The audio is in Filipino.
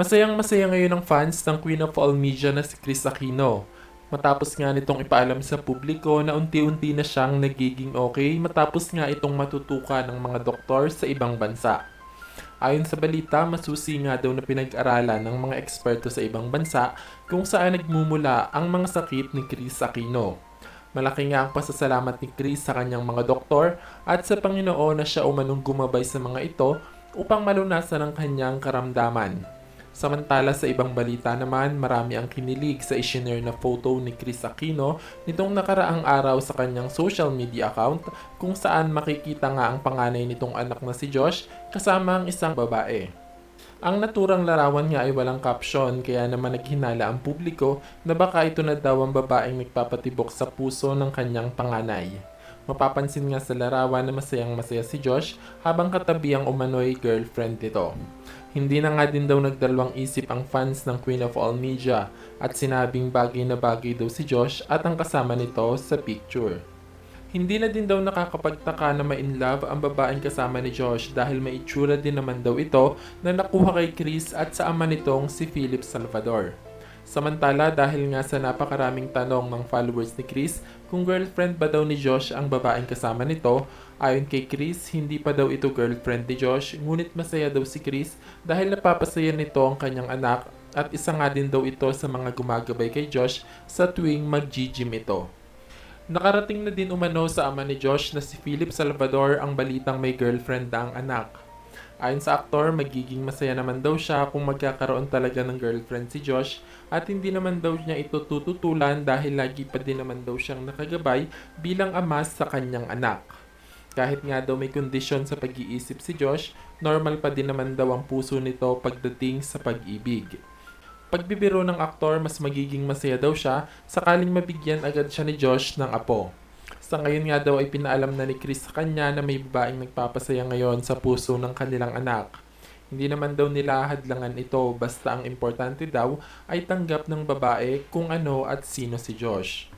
Masayang masaya ngayon ang fans ng Queen of All Media na si Chris Aquino. Matapos nga nitong ipaalam sa publiko na unti-unti na siyang nagiging okay matapos nga itong matutuka ng mga doktor sa ibang bansa. Ayon sa balita, masusi nga daw na pinag-aralan ng mga eksperto sa ibang bansa kung saan nagmumula ang mga sakit ni Chris Aquino. Malaki nga ang pasasalamat ni Chris sa kanyang mga doktor at sa Panginoon na siya umanong gumabay sa mga ito upang malunasan ang kanyang karamdaman. Samantala sa ibang balita naman, marami ang kinilig sa isinare na photo ni Chris Aquino nitong nakaraang araw sa kanyang social media account kung saan makikita nga ang panganay nitong anak na si Josh kasama ang isang babae. Ang naturang larawan niya ay walang caption kaya naman naghinala ang publiko na baka ito na daw ang babaeng nagpapatibok sa puso ng kanyang panganay. Mapapansin nga sa larawan na masayang masaya si Josh habang katabi ang umano'y girlfriend nito. Hindi na nga din daw nagdalawang isip ang fans ng Queen of All Media at sinabing bagay na bagay daw si Josh at ang kasama nito sa picture. Hindi na din daw nakakapagtaka na ma-in love ang babaeng kasama ni Josh dahil may itsura din naman daw ito na nakuha kay Chris at sa ama nitong si Philip Salvador. Samantala dahil nga sa napakaraming tanong ng followers ni Chris kung girlfriend ba daw ni Josh ang babaeng kasama nito, ayon kay Chris hindi pa daw ito girlfriend ni Josh ngunit masaya daw si Chris dahil napapasaya nito ang kanyang anak at isa nga din daw ito sa mga gumagabay kay Josh sa tuwing mag-gym ito. Nakarating na din umano sa ama ni Josh na si Philip Salvador ang balitang may girlfriend na ang anak. Ayon sa aktor, magiging masaya naman daw siya kung magkakaroon talaga ng girlfriend si Josh at hindi naman daw niya ito tututulan dahil lagi pa din naman daw siyang nakagabay bilang ama sa kanyang anak. Kahit nga daw may kondisyon sa pag-iisip si Josh, normal pa din naman daw ang puso nito pagdating sa pag-ibig. Pagbibiro ng aktor, mas magiging masaya daw siya sakaling mabigyan agad siya ni Josh ng apo. Sa ngayon nga daw ay pinaalam na ni Chris sa kanya na may babaeng nagpapasaya ngayon sa puso ng kanilang anak. Hindi naman daw nila hadlangan ito basta ang importante daw ay tanggap ng babae kung ano at sino si Josh.